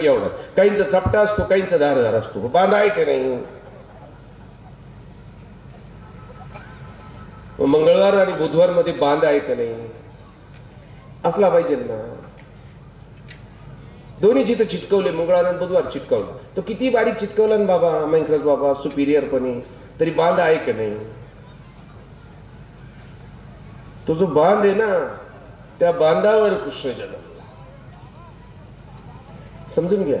एवढं. काहींचा चपटा असतो काहींचा धारदार असतो. बांधा आहे की नाही? मंगळवार आणि बुधवारमध्ये बांध आहे का नाही? असला पाहिजे ना. दोन्ही जिथं चिटकवले मंगळवार आणि बुधवार चिटकवला. तो किती बारीक चिटकवला ना बाबा मैंक्रस बाबा सुपिरियरपणे. तरी बांध आहे का नाही? तो जो बांध आहे ना त्या बांधावर कृष्ण जन्म समजून घ्या.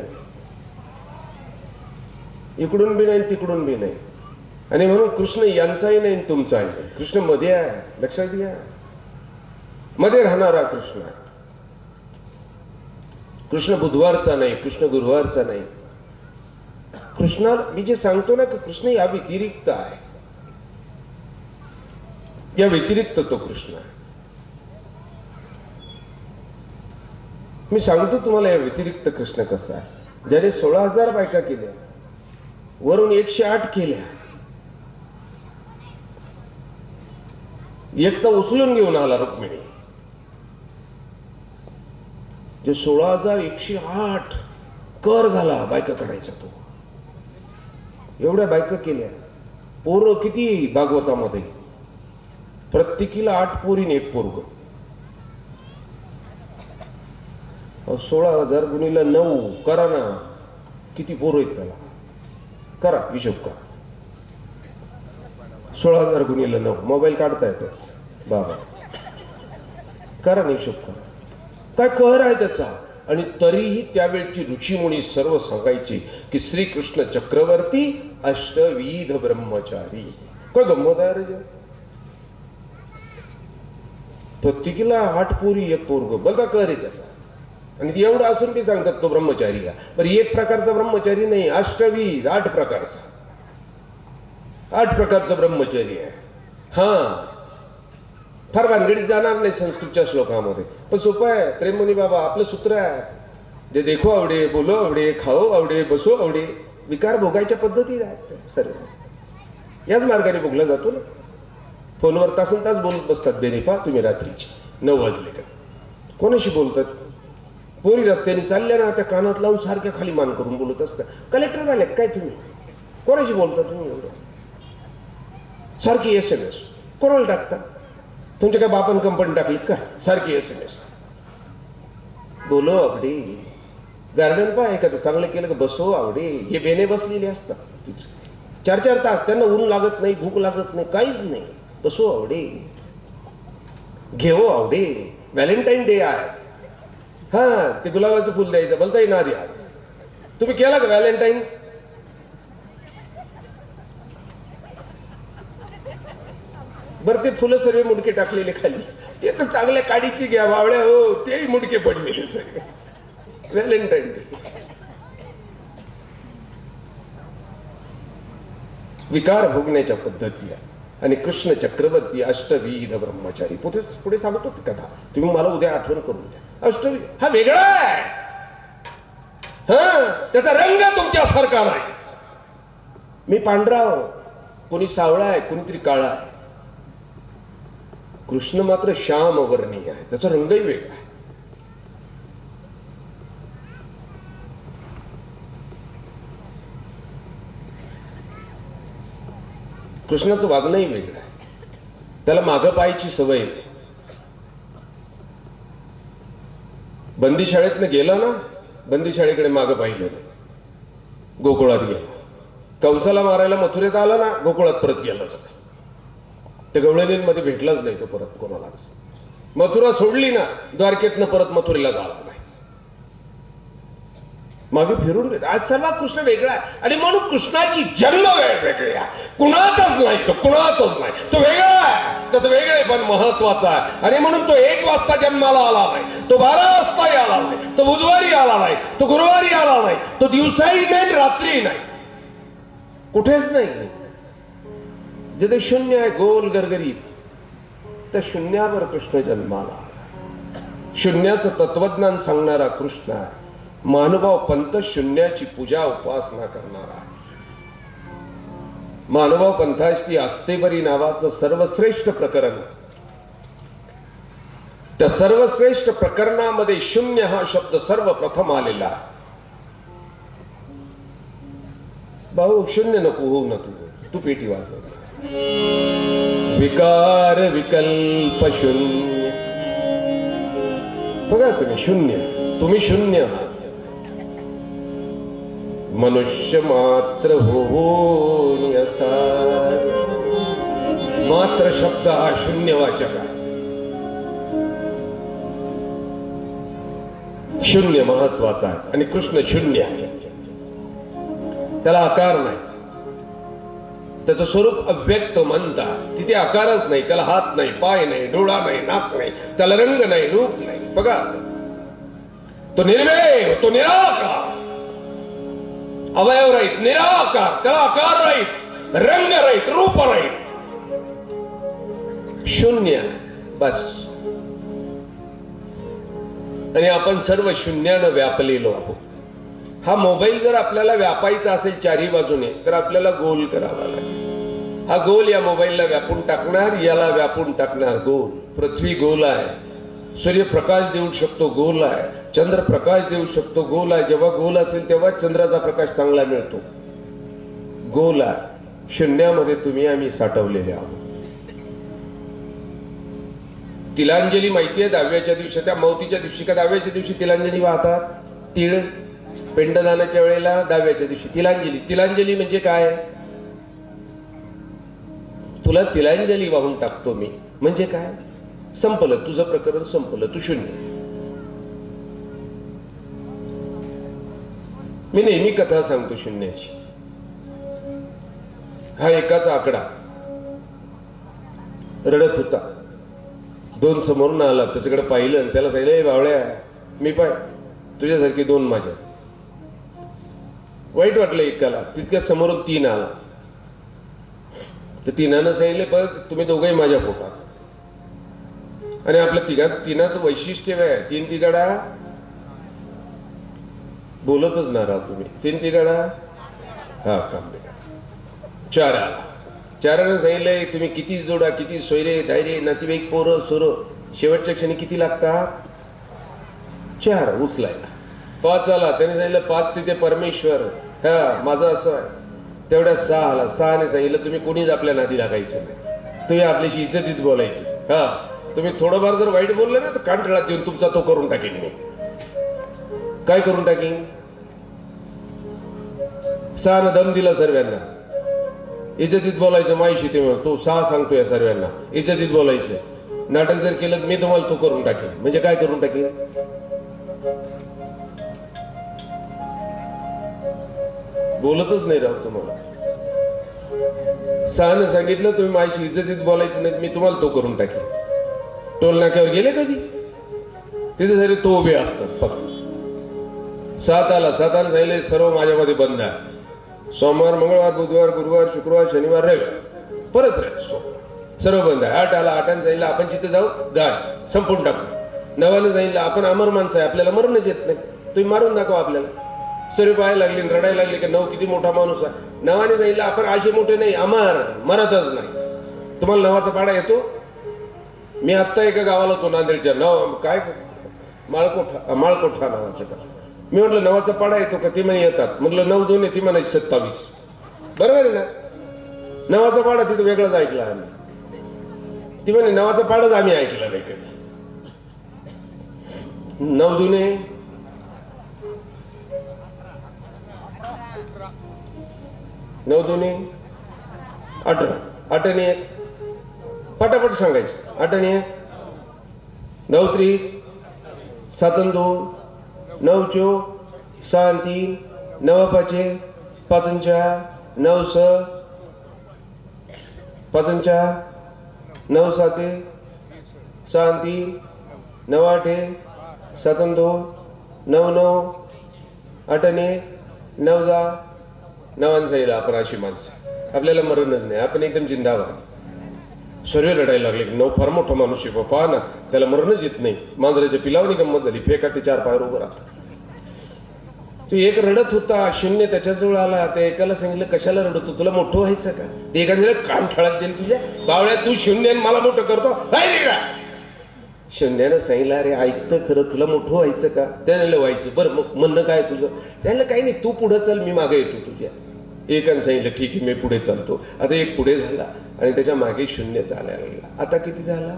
इकडून बी नाही तिकडून बी नाही. आणि म्हणून कृष्ण यांचाही नाही तुमचाही नाही. कृष्णमध्ये आहे. लक्षात घ्या. मध्ये राहणारा कृष्ण आहे. कृष्ण बुधवारचा नाही कृष्ण गुरुवारचा नाही. कृष्णा मी जे सांगतो ना की कृष्ण या व्यतिरिक्त आहे. या व्यतिरिक्त तो कृष्ण आहे. मी सांगतो तुम्हाला या व्यतिरिक्त कृष्ण कसा आहे. ज्याने सोळा हजार बायका केल्या वरून एकशे आठ केल्या एक तर उचलून घेऊन आला रुक्मिणी. जे सोळा हजार एकशे आठ कर झाला बायका करायचा तो. एवढ्या बायका केल्या. पोरं किती भागवतामध्ये प्रत्येकीला आठ पोरीन एक पोरग. सोळा हजार गुणीला नऊ करा ना. किती पोर आहेत त्याला? करा हिशोब करा. सोळा हजार गुणीला नऊ. मोबाईल काढता येतो. बाबा. करा ना हिशोब करा. काय कहर आहे त्याचा? आणि तरीही त्यावेळची ऋषीमुनी सर्व सांगायची की श्रीकृष्ण चक्रवर्ती अष्टविध ब्रह्मचारी. काय गंमत आहे रे? प्रत्येकीला आठ पोरी एक पोरग. बघा कर आहे त्याचा. आणि एवढं असून बी सांगतात तो ब्रह्मचारी आहे बरं एक प्रकारचा ब्रह्मचारी नाही अष्टविध आठ प्रकारचा. आठ प्रकारचा ब्रह्मचारी आहे. हा. फार भानगडीत जाणार नाही संस्कृतच्या श्लोकामध्ये. पण सोपं आहे प्रेममुनी बाबा आपलं सूत्र आहे. जे देखो आवडे बोलो आवडे खाओ आवडे बसो आवडे विकार भोगायच्या पद्धती आहेत सर्व. याच मार्गाने भोगला जातो ना. फोनवर तासन तास बोलत बसतात बेनिफा तुम्ही रात्रीची. नऊ वाजले का? कोणाशी बोलतात? पोरी रस्त्याने चालल्या ना त्या कानात लावून सारख्या खाली मान करून बोलत असतात कलेक्टर झाले काय तुम्ही? कोणाशी बोलता तुम्ही एवढं? सारखी एस एम एस कोणाला टाकता? तुमच्या काय बापन कंपनी टाकली का? सारखी एस एम एस बोलो आवडे. गार्डन पाय एखादं चांगलं केलं का बसो आवडे. हे बेने बसलेले असतात. चार चार तास त्यांना ऊन लागत नाही भूक लागत नाही काहीच नाही. बसो आवडे. घेवो आवडे. व्हॅलेंटाईन डे आज हा ते गुलाबाचं फुल द्यायचं. बोलता येईना आधी आज. तुम्ही केला का व्हॅलेंटाईन? बरं ते फुलं सर्व मुडके टाकलेले खाली. ते तर चांगल्या काडीची घ्या वावळ्या हो तेही मुडके पडलेले सगळे. Valentine day. विकार भोगण्याच्या पद्धती आणि कृष्ण चक्रवर्ती अष्टविध ब्रह्मचारी. पुढे पुढे सांगतो कथा. तुम्ही मला उद्या आठवण करून द्या. अष्टविध हा वेगळा आहे. हा त्याचा रंग तुमच्यासारखा नाही. मी पांढरा कोणी सावळा आहे कोणीतरी काळा आहे. कृष्ण मात्र श्याम वर्णीय आहे. त्याचा रंगही वेगळा आहे. कृष्णाचं वागणंही वेगळं आहे. त्याला मागं पाहायची सवय नाही. बंदी शाळेतनं गेला ना बंदी शाळेकडे मागं पाहिलं. नाही गोकुळात गेला. कंसाला मारायला मथुरेत आला ना गोकुळात परत गेला असत. ते गवळणींमध्ये भेटलाच नाही तो परत कोणालाच. मथुरा सोडली ना द्वारकेतनं परत मथुरेला झाला नाही मागे फिरून घेत आज सर्वात कृष्ण वेगळा आहे. आणि म्हणून कृष्णाची जन्म वेळ वेगळी आहे. कुणातच नाही तो कुणातच नाही. तो वेगळा आहे. त्याचं वेगळे पण महत्त्वाचा आहे. आणि म्हणून तो एक वाजता जन्माला आला नाही. तो बारा वाजताही आला नाही. तो बुधवारी आला नाही. तो गुरुवारी आला नाही. तो दिवसाही नाही रात्री नाही. कुठेच नाही. जिथे शून्य आहे गोल गरगरीत त्या शून्यावर कृष्ण जन्माला शून्याचं तत्वज्ञान सांगणारा कृष्ण आहे. मानुभाव पंत शून्याची पूजा उपासना करणारा आहे. मानुभाव पंथाची आस्तेबरी नावाचं सर्वश्रेष्ठ प्रकरण. त्या सर्वश्रेष्ठ प्रकरणामध्ये शून्य हा शब्द सर्वप्रथम आलेला आहे. भाऊ शून्य नको होऊ ना तू तू पेटी वाजव. विकार विकल्प शून्य. बघा तुम्ही शून्य. तुम्ही शून्य आहात. मनुष्य मात्र होऊन असा मात्र शब्द हा शून्यवाचक आहे. शून्य महत्त्वाचा आहे आणि कृष्ण शून्य आहे. त्याला आकार नाही. त्याचं स्वरूप अव्यक्त म्हणतात तिथे आकारच नाही त्याला हात नाही पाय नाही डोळा नाही नाक नाही त्याला रंग नाही रूप नाही. बघा. तो निर्मेय तो निराकार. अवयव राहीत निराकार त्याला आकार रहित रंग राहीत रूप राहीत शून्य बस. आणि आपण सर्व शून्यानं व्यापलेलो आहोत. हा मोबाईल जर आपल्याला व्यापायचा असेल चारी बाजूने तर आपल्याला गोल करावा लागेल. हा गोल या मोबाईलला व्यापून टाकणार याला व्यापून टाकणार गोल. पृथ्वी गोल आहे. सूर्य प्रकाश देऊ शकतो गोल आहे. चंद्र प्रकाश देऊ शकतो गोल आहे. जेव्हा गोल असेल तेव्हा चंद्राचा प्रकाश चांगला मिळतो. गोल आहे. शून्यामध्ये तुम्ही आम्ही साठवलेले आहोत. तिलांजली माहिती आहे दहाव्याच्या दिवशी त्या मौतीच्या दिवशी का दहाव्याच्या दिवशी तिलांजली वाहतात? तिळ पिंडदानाच्या वेळेला दहाव्याच्या दिवशी तिलांजली. तिलांजली म्हणजे काय? तुला तिलांजली वाहून टाकतो मी. म्हणजे काय? संपलं तुझं प्रकरण संपलं तू शून्य. मी नेहमी कथा सांगतो शून्याची. हा एकाच आकडा. रडत होता. दोन समोरून आला त्याच्याकडे पाहिलं आणि त्याला सांगितलं बावळ्या मी पाय तुझ्यासारखी दोन माझ्या वाईट वाटलं एकाला तितक्या समोरून तीन आला. तर तिनानं सांगितले बघ तुम्ही दोघंही माझ्या पोटात. आणि आपल्या तिघा तिनाचं वैशिष्ट्य काय आहे? तीन तिघाडा? बोलतच ना राहा तुम्ही. तीन तिघाडा? हा काम चार आला चारानं सांगितलंय तुम्ही किती जोडा किती सोयरे दायरे नातेवाईक पोरं सोरं शेवटच्या क्षणी किती लागतात? चार उचलायला. पाच आला त्याने सांगितलं पाच तिथे परमेश्वर. हा माझं असं आहे. तेवढ्या सहा आला सहाने सांगितलं तुम्ही कोणीच आपल्या नादी लागायचं नाही. तुम्ही आपल्याशी इज्जतीत बोलायची. हा. तुम्ही थोडंफार जर वाईट बोलले ना तर कानठळात देऊन तुमचा तो करून टाकेन मी. काय करून टाकीन? सहानं दम दिला सर्वांना. इज्जतीत बोलायचं माहिशी ते तो सहा सांगतो या सर्वांना. इज्जतीत बोलायचं. नाटक जर केलं तर मी तुम्हाला तो करून टाकेन. म्हणजे काय करून टाकेन? बोलतच नाही राहू तुम्हाला. सहानं सांगितलं तुम्ही माझी इज्जतीत बोलायचं नाही मी तुम्हाला तो करून टाकेन. टोल नाक्यावर गेले कधी? तिथे जरी तो उभे असतात फक्त सात आला साताला सांगितले सर्व माझ्यामध्ये बंद आहे. सोमवार मंगळवार बुधवार गुरुवार शुक्रवार शनिवार रविवार. परत रे सर्व बंद आहे. आठ आला आठानं सांगितलं आपण जिथे जाऊ गाठ संपून टाकू. नवानं सांगितलं आपण अमर माणसं आहे. आपल्याला मरणच येत नाही. तुम्ही मारून दाखवा आपल्याला. सर्व पाहायला लागली रडायला लागली की नऊ किती मोठा माणूस आहे. नवाने सांगितलं आपण असे मोठे नाही. अमर मरतच नाही. तुम्हाला नवाचा पाडा येतो? मी आत्ता एका गावाला होतो नांदेडच्या. नाव काय? माळकोठा माळकोठा नावाचं का मी म्हटलं नवाचा पाडा येतो का? ती म्हणे येतात. म्हटलं नऊ दोन ती म्हणायची सत्तावीस. बरोबर आहे ना? नवाचा पाडा तिथं वेगळाच ऐकला आम्ही. ती म्हणे नवाचा पाडाच आम्ही ऐकला नाही कधी. नऊ दुने नऊ दोन्ही अठरा. अठरा एक. पटापट सांगायचं. अठराने नऊ त्री सातन दोन नऊ चो सहा तीन नव पाचे पाचन चार नऊ स पाचन चार नऊ सात सहा तीन नऊ आठे सातन दोन नऊ नऊ आठने नऊ दहा नवांचा येईल आपण अशी माणसं. आपल्याला मरणच नाही. आपण एकदम जिंदाबाद. सर्व रडायला लागले की नऊ फार मोठा माणूस आहे पहा ना त्याला मरणच येत नाही. मांजराच्या पिलावणी गंमत झाली फेका ते चार पायर उभं राहतात तू एक रडत होता शून्य त्याच्याजवळ आला त्या एकाला सांगितलं कशाला रडतो? तुला मोठं व्हायचं का? ते एकाने कान ठळत देईल तुझ्या. बावळ्या तू शून्य मला मोठं करतो. शून्यानं सांगितलं अरे ऐकतं खरं तुला मोठं व्हायचं का? त्याला व्हायचं बरं मग म्हणणं काय तुझं? त्याला काही नाही तू पुढं चल मी मागे येतो तुझ्या. एकानं सांगितलं ठीक आहे मी पुढे चालतो. आता एक पुढे झाला. आणि त्याच्यामागे शून्य चालायला लागला आता किती झाला?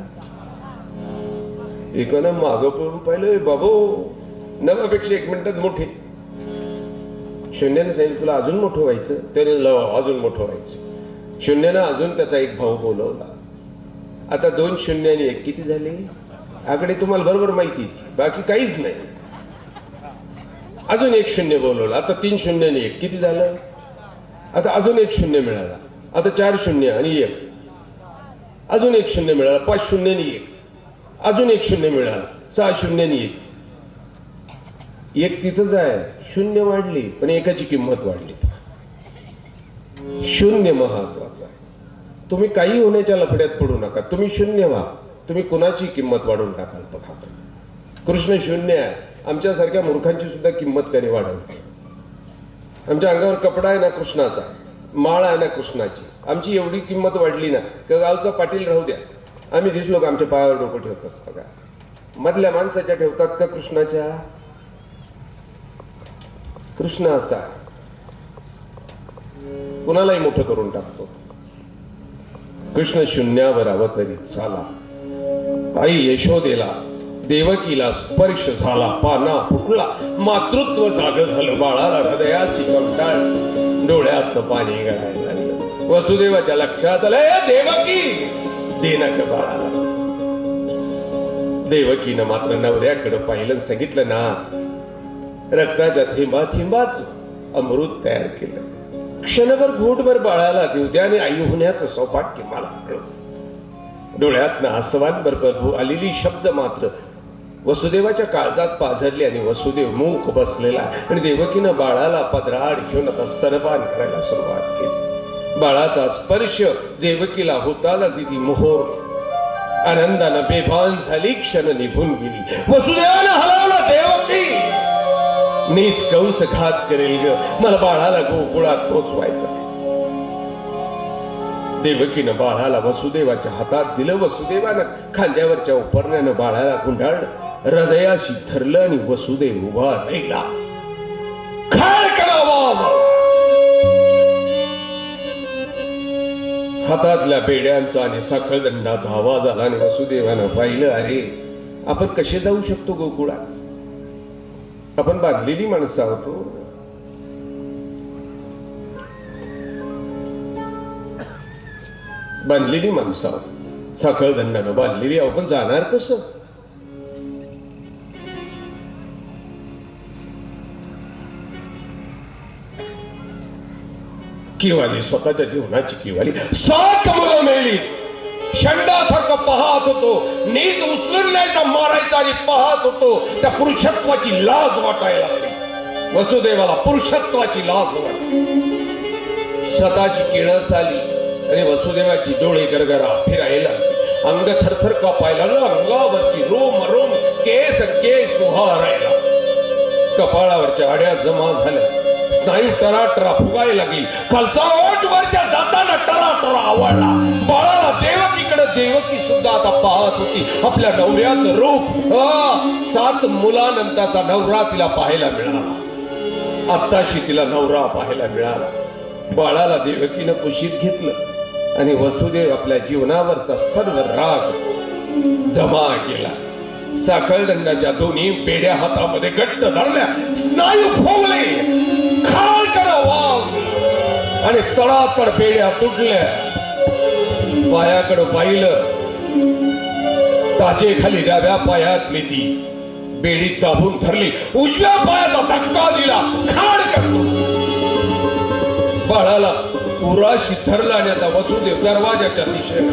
एकानं मागं पळून पाहिलं बाबो नवापेक्षा एक मिनिटात मोठे. शून्यानं सांगितलं तुला अजून मोठं व्हायचं त्याने लव अजून मोठं व्हायचं. शून्यानं अजून त्याचा एक भाऊ बोलवला. आता दोन शून्य आणि एक किती झाले? आकडे तुम्हाला बरोबर माहिती बाकी काहीच नाही. अजून एक शून्य बोलवलं आता तीन शून्य आणि एक किती झालं? आता अजून एक शून्य मिळाला. आता चार शून्य आणि एक. अजून एक शून्य मिळाला पाच शून्य आणि एक. अजून एक शून्य मिळाला सहा शून्य आणि एक. एक तिथंच आहे. शून्य वाढली पण एकाची किंमत वाढली. शून्य महत्वाचं. आहे तुम्ही काही होण्याच्या लफड्यात पडू नका. तुम्ही शून्य व्हा. तुम्ही कुणाची किंमत वाढवून टाकाल बघा. कृष्ण शून्य आहे. आमच्यासारख्या मूर्खांची सुद्धा किंमत त्याने वाढवली आमच्या अंगावर कपडा आहे ना कृष्णाचा. माळ आणा कृष्णाची. आमची एवढी किंमत वाढली ना का गावचा पाटील राहू द्या. आम्ही दिसलो का आमच्या पायावर डोकं ठेवतात. बघा. मधल्या माणसाच्या ठेवतात का कृष्णाच्या? कृष्ण असा. कुणालाही मोठं करून टाकतो. कृष्ण शून्यावर अवतरित झाला. आई यशोदेला देवकीला स्पर्श झाला पाना फुटला. मातृत्व जाग झालं बाळाला हृदयासी कंटाळ डोळ्यात पाणी गळायला लागलं. वसुदेवाच्या लक्षात आलं "ए, देवकी! देनक बाळाला. देवकीनं मात्र नवऱ्याकडे पाहिलं सांगितलं ना रक्ताच्या थेंबा थेंबाच अमृत तयार केलं. क्षणभर घोटभर बाळाला देऊ द्या आणि आई होण्याचं सौभाग्य मला डोळ्यातनं आसवांवर प्रभू आलेली शब्द मात्र वसुदेवाच्या काळजात पाझरली आणि वसुदेव मूक बसलेला. आणि देवकीनं बाळाला पदराड घेऊन आता स्तनपान करायला सुरुवात केली. बाळाचा स्पर्श देवकीला होताला दिदी मोहोर आनंदानं बेभान झाली क्षण निघून गेली. वसुदेवानं हलवलं देवकी. मीच कंस घात करेल ग. मला बाळाला गोकुळात पोचवायचं देवकीनं बाळाला वसुदेवाच्या हातात दिलं. वसुदेवानं खांद्यावरच्या उपरण्यानं बाळाला गुंडाळलं. हृदयाशी ठरलं आणि वसुदेव उभा राहिला. करावा हातातल्या पेड्यांचा आणि साखळदंडाचा आवाज आला आणि वसुदेवानं पाहिलं अरे आपण कसे जाऊ शकतो गोकुळात? आपण बांधलेली माणसं आहोत हो. बांधलेली माणसं आहोत. बांधलेली आपण जाणार कसं? किवाली स्वतःच्या जीवनाची किवाली सात मुलं मेली शंडासारखं पाहत होतो नीच उचलून न्यायचा मारायचा आणि पाहत होतो त्या पुरुषत्वाची लाज वाटायला लागली वसुदेवाला पुरुषत्वाची लाज वाटली स्वतःची किळस आली आणि वसुदेवाची डोळे गरगरा फिरायला अंग थरथर कापायला अंगावरची रोम रोम केस केस उहारायला कपाळावरच्या आड्या जमा झाल्या स्नायू टराटरा फुगायला लागली. खालचा ओठ वरच्या दाताना टराटरा आवडला. बाळाला देवकीकडे देवकी सुद्धा आता पाहत होती. आपल्या नवऱ्याचं रूप सात मुलानंतरचा नवरा तिला पाहायला मिळाला. आत्ताशी तिला नवरा पाहायला मिळाला. बाळाला देवकीनं कुशीत घेतलं. आणि वसुदेव आपल्या जीवनावरचा सर्व राग जमा केला. साखळदंडाच्या दोन्ही पेढ्या हातामध्ये घट्ट धरल्या. स्नायू फोगले. आणि तळातड पेड्या तुटल्या. पायाकडं पाहिलं. टाचे खाली डाव्या पायातली ती. बेडी दाबून धरली. उजव्या पायाचा धक्का दिला. खाड करतो. बाळाला पुराशी धरला आणि आता वसुदेव दरवाजाच्या दिशेने.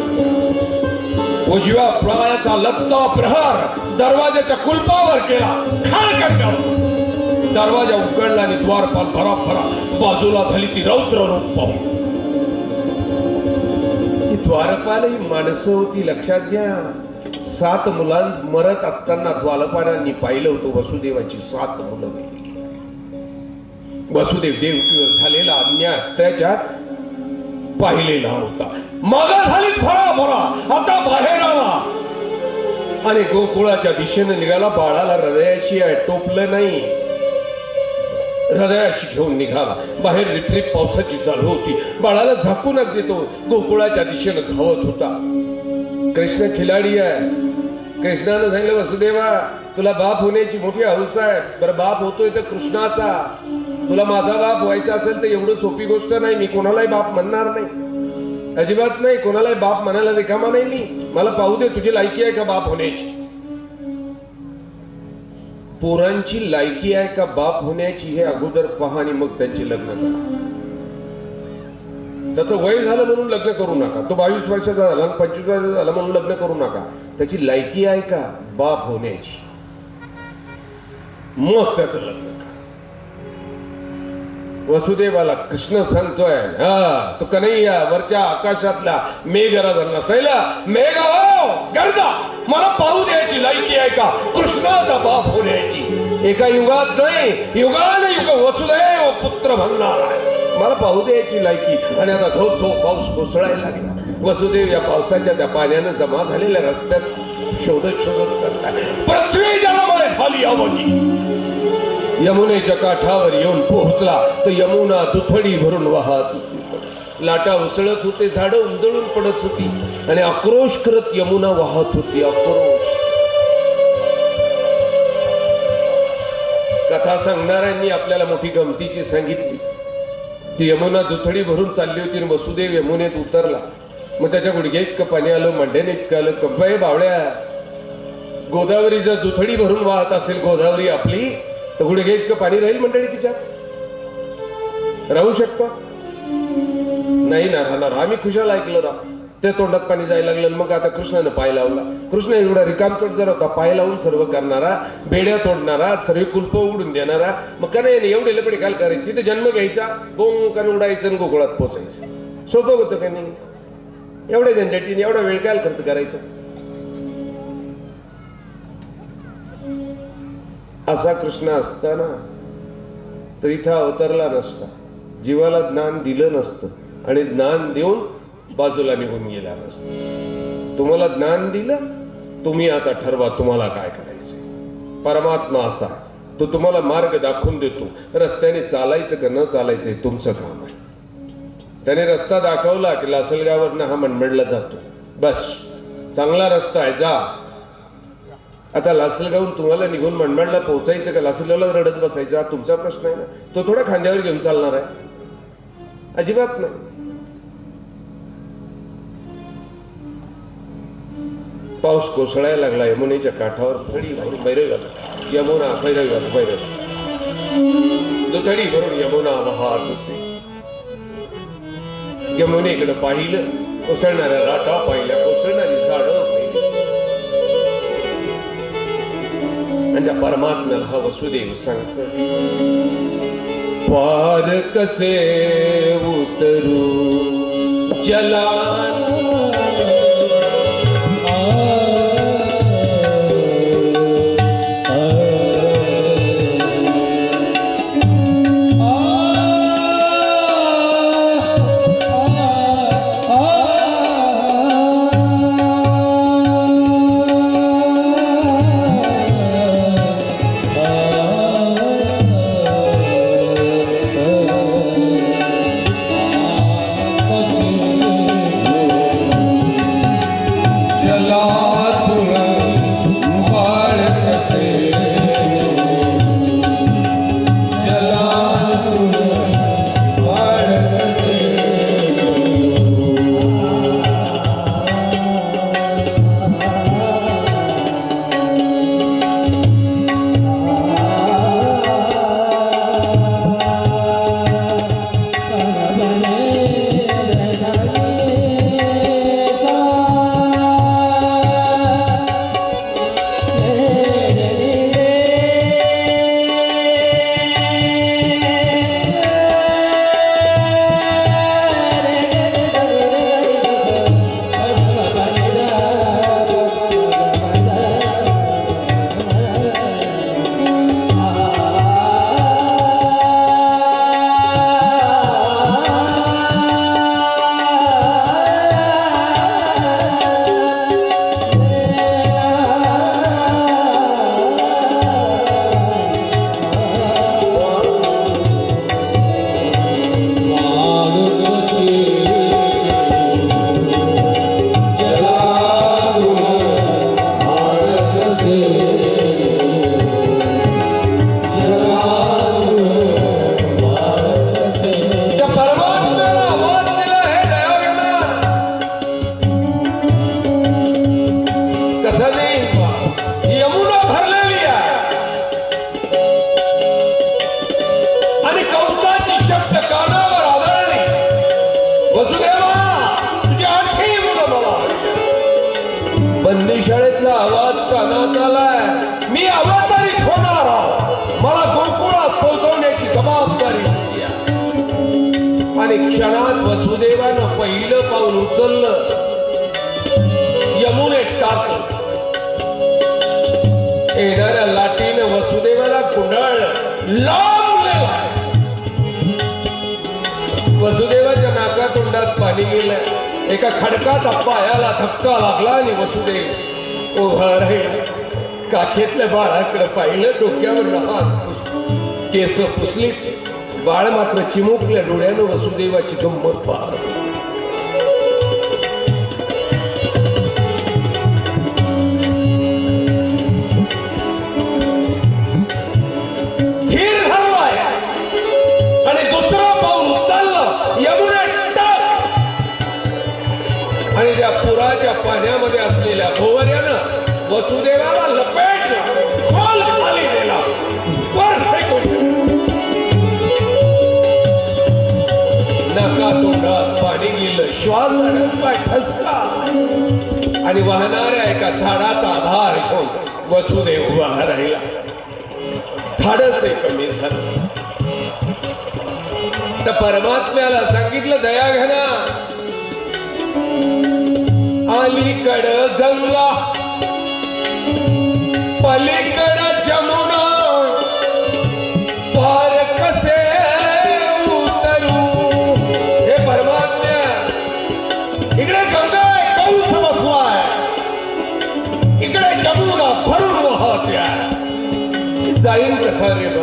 उजव्या पायाचा लत्ता प्रहार दरवाजाच्या कुलपावर केला. खाड करण्यावर. दरवाजा उघडला आणि द्वारपाल भरा भरा बाजूला झाली ती रौद्र रूप पाहून. ती द्वारपाल ही माणसं होती लक्षात घ्या. सात मुलां मरत असताना द्वारपालांनी पाहिलं होतं वसुदेवाची सात मुलं मेली वसुदेव देवकीवर झालेला अन्याय त्याच्यात पाहिलेला होता. मग झाली भरा भरा आता बाहेर आला. आणि गोकुळाच्या दिशेने निघाला बाळाला हृदयाशी आहे, टोपलं नाही. हृदयाशी घेऊन निघाला बाहेर रिपरीप पावसाची चालू होती. बाळाला झाकून अगदी तो गोकुळाच्या दिशेनं धावत होता. कृष्ण खिलाडी आहे. कृष्णानं सांगितलं वसुदेवा तुला बाप होण्याची मोठी हौस आहे. बरं बाप होतोय तर कृष्णाचा. तुला माझा बाप व्हायचा असेल तर एवढं सोपी गोष्ट नाही. मी कोणालाही बाप म्हणणार नाही. अजिबात नाही. कोणालाही बाप म्हणायला रिकामा नाही मी. मला पाहू दे तुझी लायकी आहे का बाप होण्याची? पोरांची लायकी आहे का बाप होण्याची हे अगोदर पहा आणि मग त्यांची लग्न करा. त्याचं वय झालं म्हणून लग्न करू नका. तो बावीस वर्षाचा झाला पंचवीस वर्षाचा झाला म्हणून लग्न करू नका. त्याची लायकी आहे का? बाप होण्याची. मग त्याचं लग्न. वसुदेवाला कृष्ण सांगतोय हा तो कन्हैया वरच्या आकाशातला मेघराजांना सैला मेघ गरजा मला पाहू द्यायची लायकी आहे का? कृष्णाचा बाप होण्याची एका युगात नाही युगान युग वसुदेव पुत्र म्हणणार आहे. मला पाहू द्यायची लायकी. आणि आता धो धो पाऊस कोसळायला लागला. वसुदेव या पावसाच्या त्या पाण्यानं जमा झालेल्या रस्त्यात शोधत शोधत चाललाय पृथ्वी जलमय झाली यावती यमुनेच्या काठावर येऊन पोहोचला. तर यमुना दुथडी भरून वाहत होती. लाटा उसळत होते झाडं उंदळून पडत होती. आणि आक्रोश करत यमुना वाहत होती. आक्रोश. कथा सांगणाऱ्यांनी आपल्याला मोठी गमतीची सांगितली. ती यमुना दुथडी भरून चालली होती आणि वसुदेव यमुनेत उतरला. मग त्याच्या गुडघ्या इतकं पाणी आलं मंड्याने इतकं आलं कंबाई बावळ्या. गोदावरी जर दुथडी भरून वाहत असेल गोदावरी आपली तर गुडघे इतकं पाणी राहील मंडळी तिच्यात. राहू शकतो. नाही ना राहणार. आम्ही खुशाल ऐकलं राव ते तोंडात पाणी जायला लागलं आणि मग आता कृष्णानं पाय लावला. कृष्ण एवढा रिकामचोट जर होता पाय लावून सर्व करणारा बेड्या तोडणारा सर्व कुल्प उडून देणारा मग का नाही एवढे लपडे काल करायची तिथे जन्म घ्यायचा बोंकन उडायचं आणि गोकुळात पोचायचं. सोपं होतं का नाही? एवढ्या झंझटीने एवढा वेळ काय खर्च करायचा? असा कृष्ण असताना तर इथं अवतरला नसता. जीवाला ज्ञान दिलं नसतं आणि ज्ञान देऊन बाजूला निघून गेला नसतं. तुम्हाला ज्ञान दिलं तुम्ही आता ठरवा तुम्हाला काय करायचं परमात्मा असा. तो तुम्हाला मार्ग दाखवून देतो. रस्त्याने चालायचं का न चालायचं हे तुमचं काम आहे. त्याने रस्ता दाखवला की लासलगावरनं हा मनमेडला जातो. बस. चांगला रस्ता आहे जा. आता लासलगावून तुम्हाला निघून मनमाडला पोहोचायचं का? लासलगावला रडत बसायचं? हा तुमचा प्रश्न आहे ना. तो थोडा खांद्यावर घेऊन चालणार आहे. अजिबात नाही. पाऊस कोसळायला लागला यमुनेच्या काठावर थडी भरून बैरव घालू यमुना भैरव घालू भैरव दुथडी भरून यमुना महार यमुने यमुनेकडे पाहिलं कोसळणाऱ्या लाटा पाहिल्या कोसळणाऱ्या आणि त्या हा वसुदेव सांगतो पार कसे उतरू जलान बंदी शाळेतला आवाज कानात आलाय. मी अवतारित होणार मला गोकुळात पोहोचवण्याची जबाबदारी आणि क्षणात वसुदेवानं पहिलं पाऊल उचललं. एका खडकाचा पायाला धक्का लागला आणि वसुदेव उभा राहील. काखेतल्या बाळाकडे पाहिलं डोक्यावर हात केस पुसलीत. बाळ मात्र चिमुकल्या डोळ्यानं वसुदेवाची गंमत पाहत पाण्यामध्ये असलेल्या भोवऱ्यानं वसुदेवाला लपेटलं खोल खाली नेला. वर फेकून दिलं. तोंडात पाणी गेलं श्वास अडकलाय ठसका. आणि वाहणाऱ्या एका झाडाचा आधार घेऊन वसुदेव उभा राहिला. धाडस कमी झालं. तर परमात्म्याला सांगितलं दया घ्या अलीकड गंगा पलीकड जमुना. पार कसे उतरू? हे परमात्म्या. इकडे गंगा कौस कंस बसलाय. इकडे जमुना भरून वाहत्या. जाईन कसा रे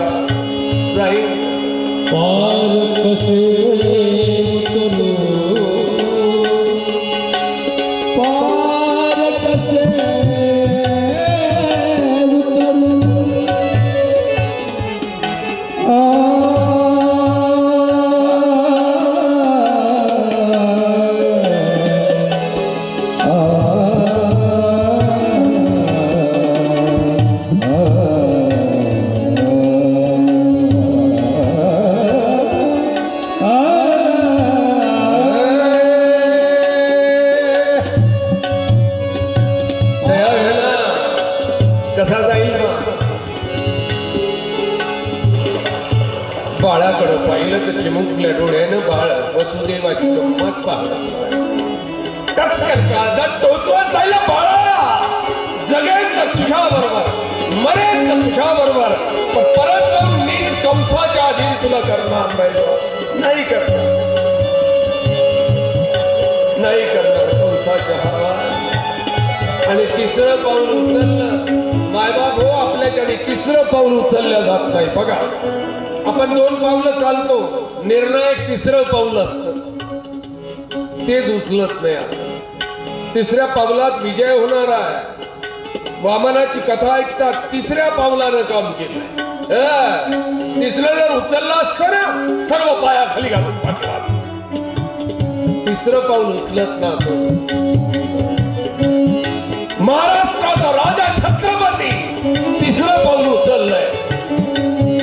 पाऊल उचलल्या जात नाही. बघा आपण दोन पावलं चालतो. निर्णायक तिसरं पाऊल असत. तेच उचलत नाही तिसऱ्या पावलात विजय होणार आहे. वामनाची कथा ऐकतात तिसऱ्या पावलानं काम केलं तिसरं जर उचललं असतं ना सर्व पाया खाली घालून टाकला तिसरं पाऊल उचलत ना महाराष्ट्राचा राजा छत्रपती. तिसरं पाऊल उचललंय.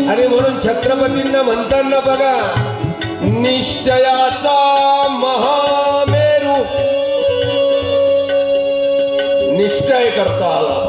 आणि म्हणून छत्रपतींना म्हणताना बघा निश्चयाचा महामेरू. निश्चय करता आला.